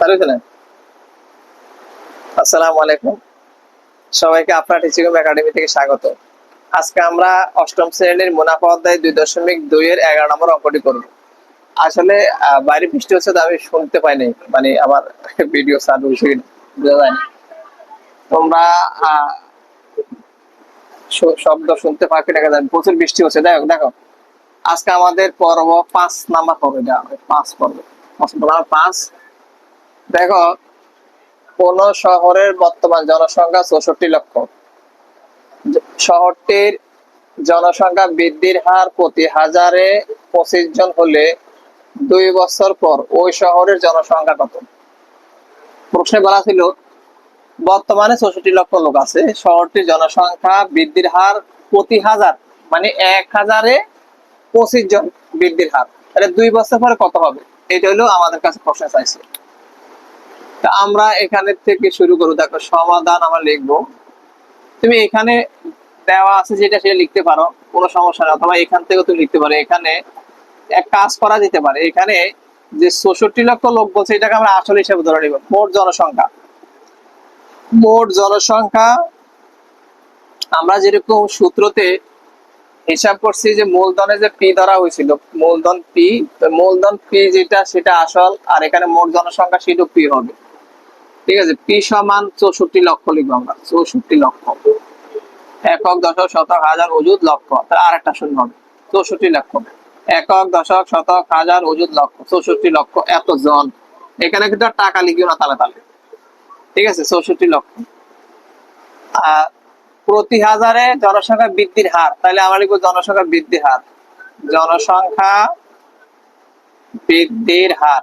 তাহলে না আসসালামু আলাইকুম। সবাইকে আপনার টিচিং একাডেমি থেকে স্বাগত। আজকে আমরা অষ্টম শ্রেণির মুনাফা অধ্যায় দুই দশমিক দুই এর এগারো নম্বর অঙ্কটি করব। আসলে বাইরে বৃষ্টি হচ্ছে তো আমি শুনতে পাইনি মানে আমার ভিডিও যায় তোমরা শব্দ শুনতে পাখি দেখা যায় প্রচুর বৃষ্টি হচ্ছে। দেখো দেখো। আজকে আমাদের পর্ব পাঁচ নাম্বার পর্ব, এটা পাঁচ পর্ব। পাঁচ। দেখো, কোন শহরের বর্তমান জনসংখ্যা চৌষট্টি লক্ষ। শহরটির জনসংখ্যা বৃদ্ধির হার প্রতি হাজারে পঁচিশ জন হলে দুই বছর পর ওই শহরের জনসংখ্যা কত? প্রশ্নে বলা ছিল, বর্তমানে চৌষট্টি লক্ষ লোক আছে, শহরটির জনসংখ্যা বৃদ্ধির হার প্রতি হাজার মানে এক হাজারে পঁচিশ জন বৃদ্ধির হার। তাহলে দুই বছর পরে কত হবে? এটা হলো আমাদের কাছে প্রশ্ন চাইছে। তা আমরা এখানে থেকে শুরু করব। দেখো, সমাধান আমরা লিখব। তুমি এখানে দেওয়া আছে যেটা সেটা লিখতে পারো, কোনো সমস্যা নেই, অথবা এখান থেকেও তুমি লিখতে পারো। এখানে এক কাজ করা যেতে পারে। এখানে যে চৌষট্টি লক্ষ লোক বলছে, এটাকে আমরা আসল হিসেবে ধরে নিব, মোট জনসংখ্যা। মোট জনসংখ্যা, আমরা যেরকম সূত্রতে হিসাব করছি যে মূলধনে যে পি ধরা হয়েছিল, মূলধন পি মূলধন পি যেটা, সেটা আসল, আর এখানে মোট জনসংখ্যা সেটা পি হবে। ঠিক আছে? পি সমান চৌষট্টি লক্ষ লিখব আমরা। চৌষট্টি লক্ষ। একক দশক শতক হাজার অযুত লক্ষ। তাহলে আর একটা শূন্য হবে। চৌষট্টি লক্ষ। একক দশক শতক হাজার অযুত লক্ষ। চৌষট্টি লক্ষ এত জন এখানে কিন্তু আর টাকা লিখিও না তালে তালে। ঠিক আছে? চৌষট্টি লক্ষ। আর প্রতি হাজারে জনসংখ্যা বৃদ্ধির হার। তাহলে আমরা লিখব জনসংখ্যা বৃদ্ধির হার। জনসংখ্যা বৃদ্ধির হার।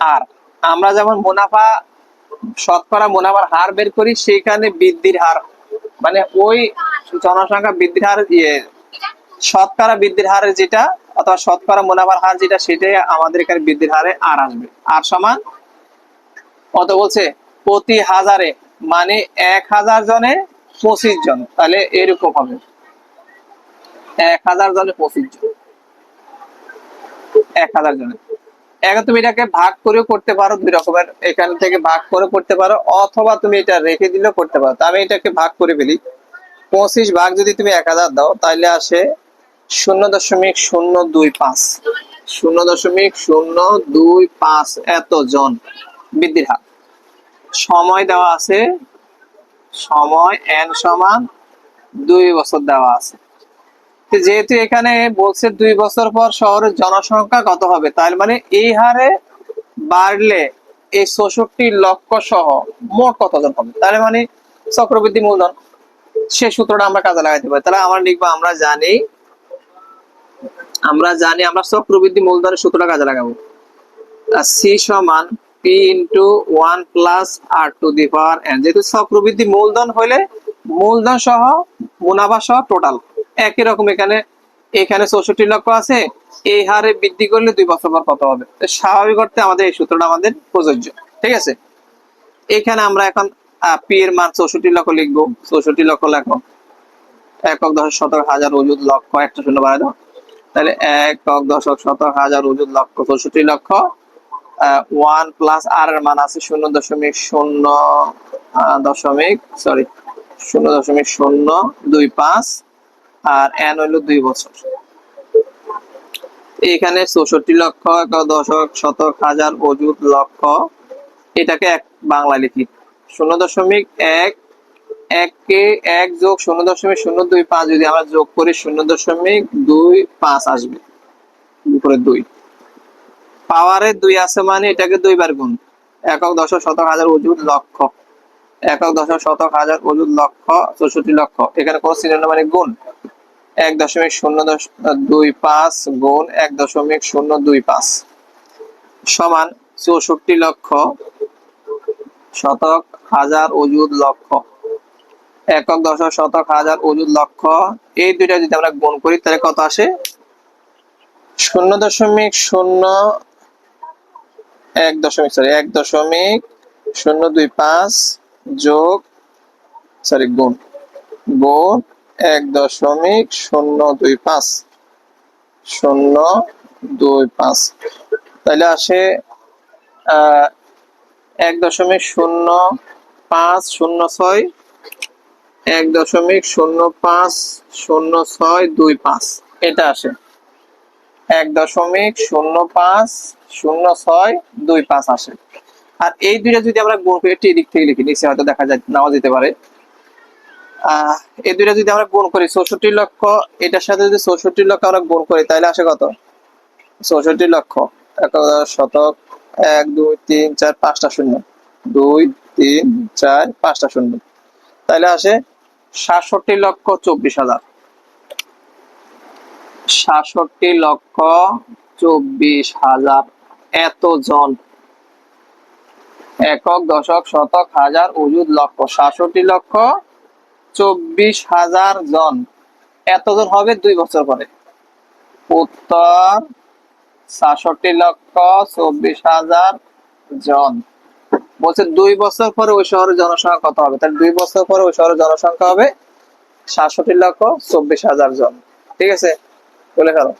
আর আমরা যেমন মুনাফা, শতকরা মুনাফার হার বের করি সেখানে বৃদ্ধির হার মানে ওই জনসংখ্যা বৃদ্ধির হার ইয়ে শতকরা বৃদ্ধির হারের যেটা, অথবা শতকরা মুনাফার হার যেটা, সেটাই আমাদের এখানে বৃদ্ধির হারে আর আসবে। আর সমান, কত বলছে? প্রতি হাজারে মানে এক হাজার জনে পঁচিশ জন। তাহলে এরকম হবে। এক হাজার জনে পঁচিশ জন। এক হাজার জনে। এখন তুমি এটাকে ভাগ করেও করতে পারো, দুই রকমের। এখান থেকে ভাগ করে করতে পারো, অথবা তুমি এটা রেখে দিলেও করতে পারো। আমি এটাকে ভাগ করে ফেলি। পঁচিশ ভাগ যদি তুমি এক হাজার দাও, তাহলে আসে শূন্য দশমিক শূন্য দুই পাঁচ। শূন্য দশমিক শূন্য দুই পাঁচ এত জন বৃদ্ধির হার। সময় দেওয়া আছে, সময় এন সমান দুই বছর দেওয়া আছে। যেহেতু এখানে বলছে দুই বছর পর শহরের জনসংখ্যা কত হবে, তার মানে এই হারে বাড়লে এই চৌষট্টি লক্ষ সহ মোট কতজন হবে? তাহলে মানে চক্রবৃদ্ধি মূলধন, সে সূত্রটা আমরা কাজে লাগাইতে পারি। তাহলে আমরা লিখব, আমরা জানি আমরা জানি আমরা চক্রবৃদ্ধি মূলধনের সূত্রটা কাজে লাগাবো। সি সমান P into one plus R to the power N যেহেতু চক্রবৃদ্ধি মূলধন হইলে মূলধন সহ মুনাফা সহ টোটাল একই রকম এখানে এখানে চৌষট্টি লক্ষ আছে, এই হারে বৃদ্ধি করলে দুই বছর পর কত হবে? স্বাভাবিক অর্থে আমাদের এই সূত্রটা আমাদের প্রযোজ্য, ঠিক আছে? এখানে আমরা এখন পি এর মান চৌষট্টি লক্ষ লিখব, চৌষট্টি লক্ষ লেখো। একক দশক শতক হাজার ওজুদ লক্ষ, একটা শূন্য বাড়াই দাও। তাহলে একক দশক শতক হাজার ওজুদ লক্ষ, চৌষট্টি লক্ষ ওয়ান প্লাস আর এর মান আছে শূন্য দশমিক শূন্য দশমিক, সরি, শূন্য দশমিক শূন্য দুই পাঁচ আর এন হইল দুই বছর। এখানে চৌষট্টি লক্ষ দশক, শতক, হাজার অযুত লক্ষ। এটাকে এক বাংলা লিখি। শূন্য দশমিক এক এক কে এক যোগ শূন্য দশমিক শূন্য দুই পাঁচ, যদি আমরা যোগ করি শূন্য দশমিক দুই পাঁচ আসবে। উপরে দুই। পাওয়ারে দুই আছে মানে এটাকে দুইবার গুণ। একক দশক, শতক, হাজার অযুত লক্ষ। একক দশক, শতক, হাজার অযুত লক্ষ, চৌষট্টি লক্ষ। এখানে কোন সিলিন্ডার মানে গুণ। এক দশমিক শূন্য দুই পাঁচ গুণ এক দশমিক শূন্য দুই পাঁচ সমান চৌষট্টি লক্ষ শতক হাজার অযুত লক্ষ। একক দশক শতক হাজার অযুত লক্ষ। এই দুইটা যদি আমরা গুণ করি, তাহলে কত আসে? শূন্য দশমিক শূন্য এক দশমিক সরি এক দশমিক শূন্য দুই পাঁচ যোগ সরি গুণ। গুণ এক দশমিক শূন্য দুই পাঁচ। শূন্য দুই পাঁচ। তাহলে আসে এক দশমিক শূন্য পাঁচ শূন্য ছয়, এক দশমিক শূন্য পাঁচ শূন্য ছয় দুই পাঁচ। এটা আসে। এক দশমিক শূন্য পাঁচ শূন্য ছয় দুই পাঁচ আসে। আর এই দুইটা যদি আমরা গুণ করি একটি দিক থেকে লিখি নিচে হয়তো দেখা যায়, নাও যেতে পারে। এই দুইটা যদি আমরা গুণ করি, চৌষট্টি লক্ষ, এটার সাথে যদি চৌষট্টি লক্ষ আমরা গুণ করি, তাহলে আসে কত? চৌষট্টি লক্ষ। একাদশ শতক, এক, দুই, তিন, চার, পাঁচটা শূন্য। দুই, তিন, চার, পাঁচটা শূন্য। তাহলে আসে সাতষট্টি লক্ষ চব্বিশ হাজার। সাতষট্টি লক্ষ চব্বিশ হাজার এত জন একক, দশক, শতক, হাজার, অযুত লক্ষ। সাতষট্টি লক্ষ চব্বিশ হাজার জন। এতজন হবে দুই বছর পরে। উত্তর সাতষট্টি লক্ষ চব্বিশ হাজার জন। বলছে দুই বছর পরে ওই শহরের জনসংখ্যা কত হবে? তাহলে দুই বছর পরে ওই শহরের জনসংখ্যা হবে সাতষট্টি লক্ষ চব্বিশ হাজার জন। ঠিক আছে? বলে ফেলো।